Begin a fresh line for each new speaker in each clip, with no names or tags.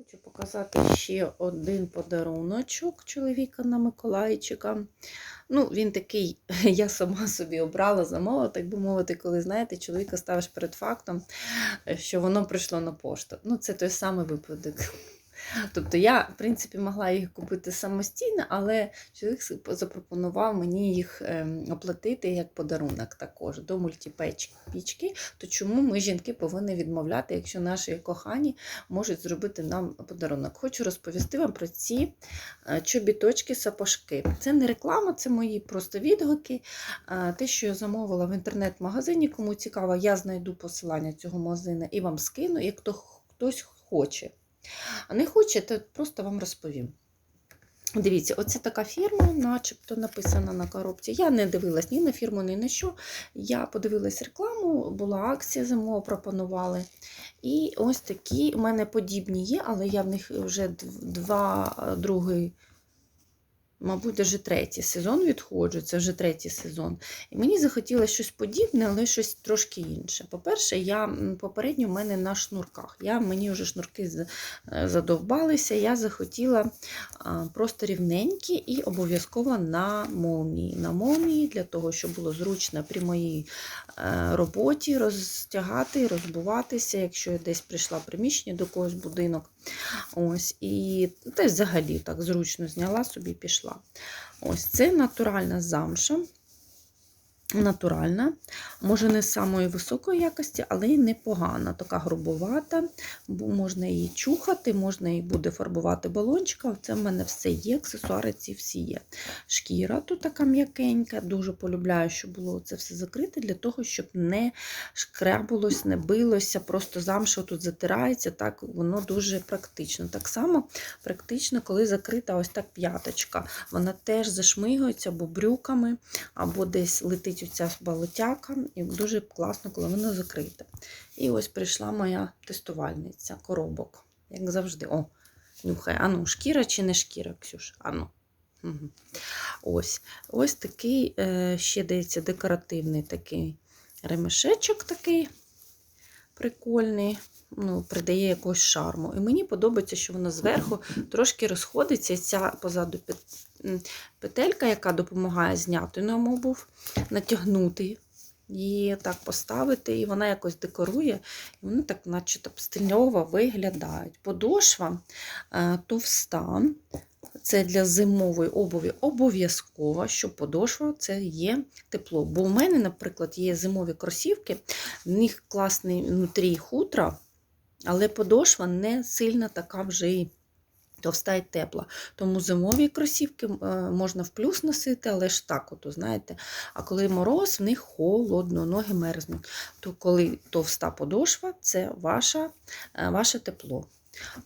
Хочу показати ще один подаруночок чоловіка на Миколайчика. Ну, він такий, я сама собі обрала замовила, так би мовити, коли, знаєте, чоловіка ставиш перед фактом, що воно прийшло на пошту. Ну, це той самий випадок. Тобто я, в принципі, могла їх купити самостійно, але чоловік запропонував мені їх ем, оплатити як подарунок також до мультипічки. То чому ми, жінки, повинні відмовляти, якщо наші кохані можуть зробити нам подарунок? Хочу розповісти вам про ці е, чобіточки сапожки. Це не реклама, це мої просто відгуки. Е, Те, що я замовила в інтернет-магазині, кому цікаво, я знайду посилання цього магазину і вам скину, як хто хтось хоче. Не хочете, просто вам розповім. Дивіться, оце така фірма, начебто написана на коробці. Я не дивилась ні на фірму, ні на що. Я подивилась рекламу, була акція, зимова пропонували. І ось такі у мене подібні є, але я в них вже два другий. Мабуть, вже третій сезон відходжу, це вже третій сезон. І мені захотілося щось подібне, але щось трошки інше. По-перше, я попередньо в мене на шнурках. Я, Мені вже шнурки задовбалися, я захотіла просто рівненькі і обов'язково на молнії. На молнії для того, щоб було зручно при моїй е, роботі розтягати, розбуватися, якщо я десь прийшла в приміщення до когось будинок. Ось, І та взагалі так зручно зняла собі і пішла. Ось це натуральна замша. Натуральна, може, не з самої високої якості, але й непогана. Така грубовата, можна її чухати, можна її буде фарбувати балончика. Це в мене все є, аксесуари ці всі є. Шкіра тут така м'якенька, дуже полюбляю, щоб було це все закрите, для того, щоб не шкрябулось, не билося, просто замша тут затирається, так воно дуже практично. Так само практично, коли закрита ось так п'яточка. Вона теж зашмигується або брюками, або десь летить ця болотяка, і дуже класно, коли вона закрита. І ось прийшла моя тестувальниця, коробок, як завжди. О, нюхай, ану, шкіра чи не шкіра, Ксюш? Ану. Угу. Ось ось такий, е, ще дається декоративний такий ремешечок такий прикольний, ну, придає якогось шарму. І мені подобається, що воно зверху трошки розходиться, і ця позаду петелька, яка допомагає зняти нам обув, натягнути її так поставити, і вона якось декорує, і вони так, наче стильово виглядають. Подошва е, товста. Це для зимової обуві обов'язково, що подошва це є тепло. Бо у мене, наприклад, є зимові кросівки, в них класний внутрі хутра, але подошва не сильно така вже і товста і тепла. Тому зимові кросівки е, можна в плюс носити, але ж так, от, знаєте. А коли мороз, в них холодно, ноги мерзнуть. То коли товста подошва, це ваше, ваше тепло.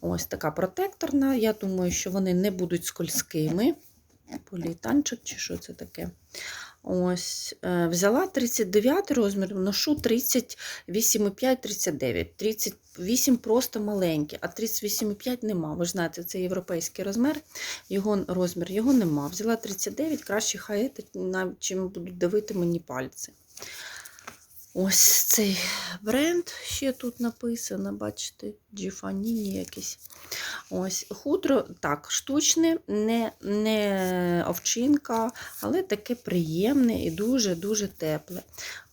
Ось така протекторна. Я думаю, що вони не будуть скользкими. Поліетанчик чи що це таке? Ось, е, Взяла 39 розмір, ношу 38,5-39. 38 просто маленький, а 38,5 нема. Ви ж знаєте, це європейський розмір, його розмір його нема. Взяла 39, краще хай, чим будуть давити мені пальці. Ось цей бренд ще тут написано, бачите, Джіфаніні якийсь. Ось Хутро так, штучне, не не овчинка, але таке приємне і дуже-дуже тепле.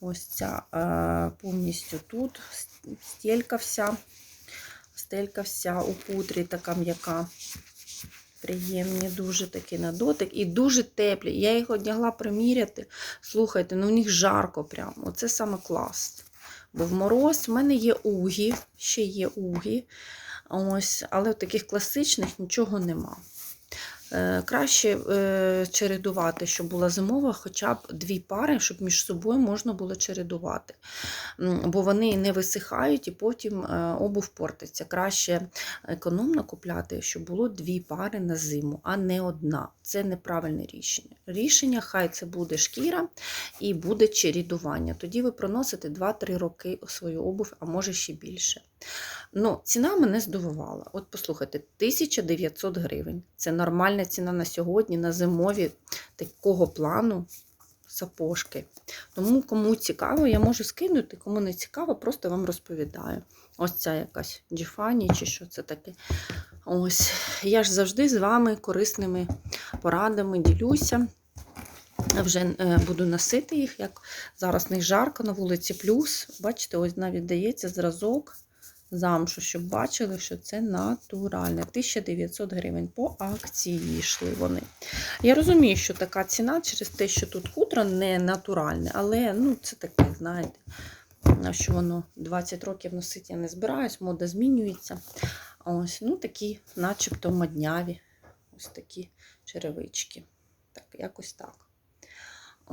Ось ця а, повністю тут стелька вся, стелька вся у путрі, така м'яка. Приємні, дуже такі на дотик і дуже теплі. Я їх одягла приміряти. Слухайте, ну в них жарко прямо. Оце саме клас. Бо в мороз в мене є угі, ще є угі. Ось, але в таких класичних нічого нема. Е, краще е, чередувати, щоб була зимова, хоча б дві пари, щоб між собою можна було чередувати. Бо вони не висихають і потім е, обув портиться. Краще економно купляти, щоб було дві пари на зиму, а не одна. Це неправильне рішення. Рішення, хай це буде шкіра і буде чередування. Тоді ви проносите 2-3 роки свою обув, а може ще більше. Ну, Ціна мене здивувала. От послухайте, 1900 гривень. Це нормальна ціна на сьогодні, на зимові такого плану. сапожки. Тому кому цікаво, я можу скинути, кому не цікаво, просто вам розповідаю. Ось ця якась Джіфані чи що це таке. Ось, я ж завжди з вами корисними порадами ділюся. Вже е, буду носити їх, як зараз не жарко на вулиці плюс. Бачите, ось навіть дається зразок замшу, щоб бачили, що це натуральне. 1900 гривень по акції йшли вони. Я розумію, що така ціна через те, що тут хутро не натуральне, але ну, це таке, знаєте, що воно 20 років носить я не збираюсь, мода змінюється. Ось, ну такі, начебто модняві. Ось такі черевички. Так, якось так.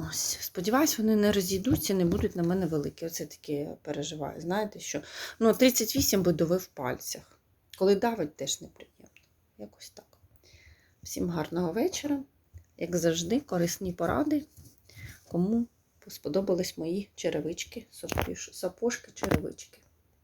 Ось, сподіваюсь, вони не розійдуться, не будуть на мене великі. Оце таке переживаю. Знаєте, що ну, 38 би в пальцях. Коли давить, теж неприємно. Якось так. Всім гарного вечора. Як завжди, корисні поради. Кому сподобались мої черевички, сапожки, черевички.